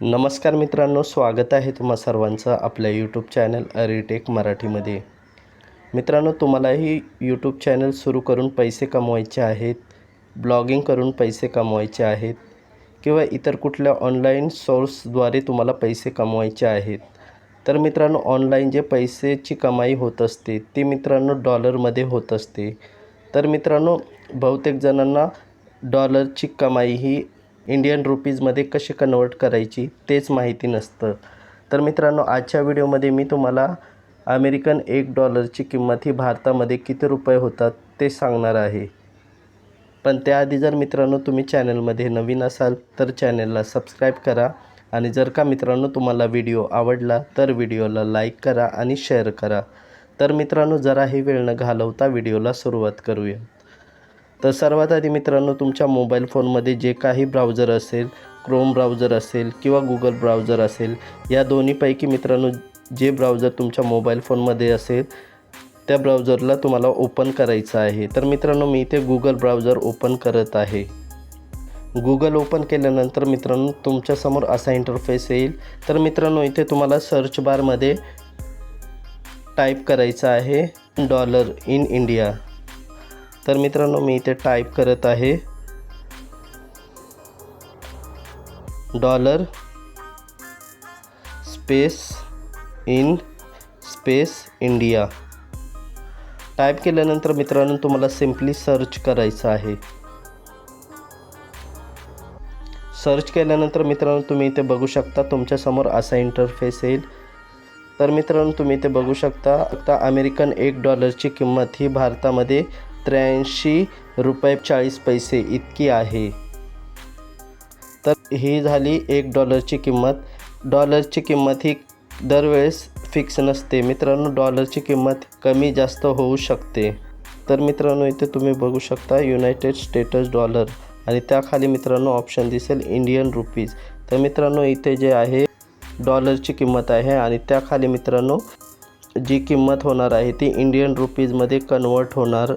नमस्कार मित्रांनो स्वागत आहे तुम्हा सर्वांचं आपल्या यूट्यूब चॅनल अरिटेक मराठीमध्ये. मित्रांनो तुम्हालाही यूट्यूब चॅनल सुरू करून पैसे कमवायचे आहेत ब्लॉगिंग करून पैसे कमवायचे आहेत किंवा इतर कुठल्या ऑनलाईन सोर्सद्वारे तुम्हाला पैसे कमवायचे आहेत. तर मित्रांनो ऑनलाईन जे पैसेची कमाई होत असते ती मित्रांनो डॉलरमध्ये होत असते. तर मित्रांनो बहुतेक जणांना डॉलरची कमाई ही इंडियन रुपीजमध्ये कसे कन्वर्ट करायची तेच माहिती नसतं. तर मित्रांनो आजच्या व्हिडिओमध्ये मी तुम्हाला अमेरिकन एक डॉलरची किंमत ही भारतामध्ये किती रुपये होतात ते सांगणार आहे. पण त्याआधी जर मित्रांनो तुम्ही चॅनलमध्ये नवीन असाल तर चॅनलला सबस्क्राईब करा. आणि जर का मित्रांनो तुम्हाला व्हिडिओ आवडला तर व्हिडिओला लाईक करा आणि शेअर करा. तर मित्रांनो जराही वेळ न घालवता व्हिडिओला सुरुवात करूया. तर सर्वात आधी मित्रांनो तुमच्या मोबाईल फोनमध्ये जे काही ब्राउझर असेल क्रोम ब्राउझर असेल किंवा गुगल ब्राउझर असेल या दोन्हीपैकी मित्रांनो जे ब्राउझर तुमच्या मोबाईल फोनमध्ये असेल त्या ब्राउझरला तुम्हाला ओपन करायचं आहे. तर मित्रांनो मी इथे गुगल ब्राउझर ओपन करत आहे. गुगल ओपन केल्यानंतर मित्रांनो तुमच्यासमोर असा इंटरफेस येईल. तर मित्रांनो इथे तुम्हाला सर्च बारमध्ये टाईप करायचं आहे डॉलर इन इंडिया. तर मित्रांनो मी इथे टाईप करत आहे. Dollar space in space India type केल्यानंतर मित्रांनो तुम्हाला सिम्पली सर्च करायचं आहे. सर्च केल्यानंतर मित्रांनो तुम्ही इथे बघू शकता तुमच्यासमोर असा इंटरफेस येईल. तर मित्रांनो तुम्ही इथे बघू शकता आता अमेरिकन एक डॉलरची किंमत ही भारतामध्ये त्र्याऐंशी रुपये चाळीस पैसे इतकी आहे. तर ही झाली एक डॉलरची किंमत. डॉलरची किंमत ही दरवेळेस फिक्स नसते. मित्रांनो डॉलरची किंमत कमी जास्त होऊ शकते. तर मित्रांनो इथे तुम्ही बघू शकता युनायटेड स्टेटस डॉलर आणि त्याखाली मित्रांनो ऑप्शन दिसेल इंडियन रुपीज तर मित्रांनो इथे जे आहे डॉलरची किंमत आहे. आणि त्याखाली मित्रांनो जी किंमत होणार आहे ती इंडियन रुपीजमध्ये कन्वर्ट होणार.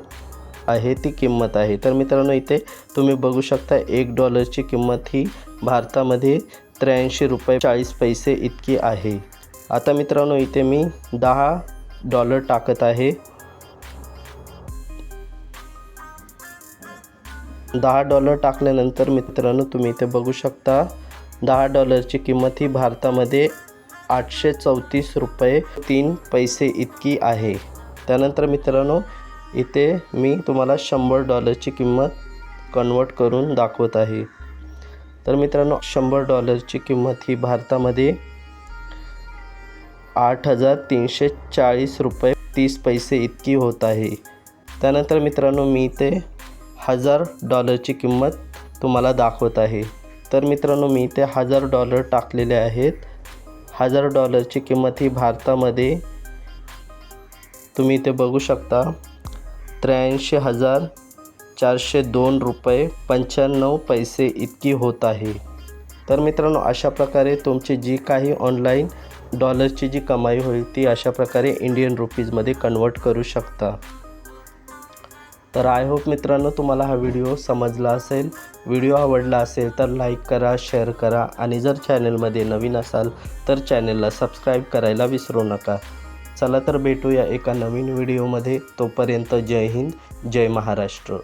आहे ती किंमत आहे. तर मित्रांनो इथे तुम्ही बघू शकता एक डॉलरची किंमत ही भारतामध्ये त्र्याऐंशी रुपये चाळीस पैसे इतकी आहे. आता मित्रांनो इथे मी दहा डॉलर टाकत आहे. दहा डॉलर टाकल्यानंतर मित्रांनो तुम्ही इथे बघू शकता दहा डॉलरची किंमत ही भारतामध्ये आठशे चौतीस रुपये तीन पैसे इतकी आहे. त्यानंतर मित्रांनो इथे मी तुम्हाला शंभर डॉलरची किंमत कन्वर्ट करून दाखवत आहे. तर मित्रांनो शंभर डॉलरची किंमत ही भारतामध्ये आठ हजार तीनशे चाळीस रुपये तीस पैसे इतकी होत आहे. त्यानंतर मित्रांनो मी इथे हजार डॉलरची किंमत तुम्हाला दाखवत आहे. तर मित्रांनो मी इथे हजार डॉलर टाकलेले आहेत. हजार डॉलरची किंमत ही भारतामध्ये तुम्ही इथे बघू शकता. त्र्याऐंशी हजार चारशे दोन रुपये पंच्याण्णव पैसे इतकी होत आहे. तर मित्रांनो अशा प्रकारे तुमची जी काही ऑनलाईन डॉलरची जी कमाई होईल ती अशा प्रकारे इंडियन रुपीजमध्ये कन्वर्ट करू शकता. तर आय होप मित्रांनो तुम्हाला हा व्हिडिओ समजला असेल. व्हिडिओ आवडला असेल तर लाईक करा शेअर करा. आणि जर चॅनलमध्ये नवीन असाल तर चॅनलला सबस्क्राईब करायला विसरू नका. चला तर भेटूया एका नवीन व्हिडिओमध्ये. तोपर्यंत जय हिंद जय महाराष्ट्र.